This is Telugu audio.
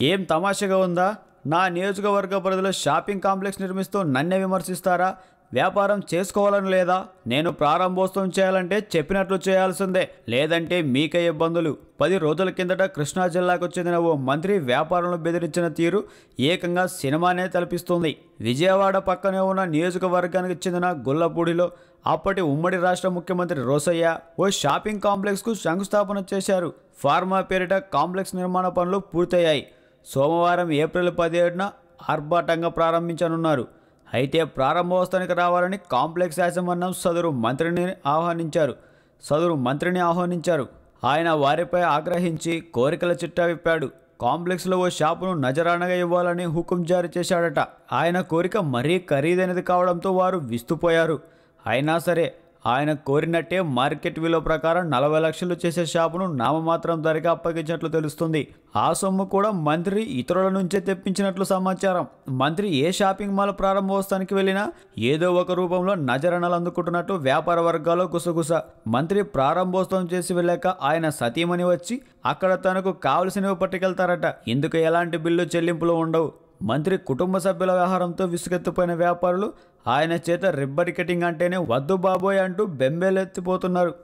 ఏం తమాషగా ఉందా? నా నియోజకవర్గ పరిధిలో షాపింగ్ కాంప్లెక్స్ నిర్మిస్తూ నన్నే విమర్శిస్తారా? వ్యాపారం చేసుకోవాలని లేదా? నేను ప్రారంభోత్సవం చేయాలంటే చెప్పినట్లు చేయాల్సిందే. లేదంటే మీకే ఇబ్బందులు. పది రోజుల కిందట కృష్ణా జిల్లాకు చెందిన ఓ మంత్రి వ్యాపారంలో బెదిరించిన తీరు ఏకంగా సినిమానే తలపిస్తుంది. విజయవాడ పక్కనే ఉన్న నియోజకవర్గానికి చెందిన గుల్లపూడిలో అప్పటి ఉమ్మడి రాష్ట్ర ముఖ్యమంత్రి రోసయ్య ఓ షాపింగ్ కాంప్లెక్స్కు శంకుస్థాపన చేశారు. ఫార్మా పేరిట కాంప్లెక్స్ నిర్మాణ పనులు పూర్తయ్యాయి. సోమవారం ఏప్రిల్ పదిహేడున ఆర్భాటంగా ప్రారంభించనున్నారు. అయితే ప్రారంభోత్సవానికి రావాలని కాంప్లెక్స్ యాజమాన్యం సదరు మంత్రిని ఆహ్వానించారు. సదరు మంత్రిని ఆహ్వానించారు. ఆయన వారిపై ఆగ్రహించి కోరికల చిట్టా విప్పాడు. కాంప్లెక్స్లో ఓ షాపును నజరానగా ఇవ్వాలని హుకుం జారీ చేశాడట. ఆయన కోరిక మరీ ఖరీదైనది కావడంతో వారు విస్తుపోయారు. అయినా సరే ఆయన కోరినట్టే మార్కెట్ విలువ ప్రకారం నలభై లక్షలు చేసే షాపును నామమాత్రం ధరగా అప్పగించినట్లు తెలుస్తుంది. ఆ సొమ్ము కూడా మంత్రి ఇతరుల నుంచే తెప్పించినట్లు సమాచారం. మంత్రి ఏ షాపింగ్ మాల్ ప్రారంభోత్సవానికి వెళ్ళినా ఏదో ఒక రూపంలో నజరణలు అందుకుంటున్నట్టు వ్యాపార వర్గాల్లో గుసగుస. మంత్రి ప్రారంభోత్సవం చేసి వెళ్ళాక ఆయన సతీమణి వచ్చి అక్కడ తనకు కావలసినవి పట్టుకెళ్తారట. ఇందుకు ఎలాంటి బిల్లు చెల్లింపులు ఉండవు. మంత్రి కుటుంబ సభ్యుల వ్యవహారంతో విసుగెత్తిపోయిన వ్యాపారులు ఆయన చేత రిబ్బర్ కటింగ్ అంటేనే వద్దు బాబోయ్ అంటూ బెంబేలెత్తిపోతున్నారు.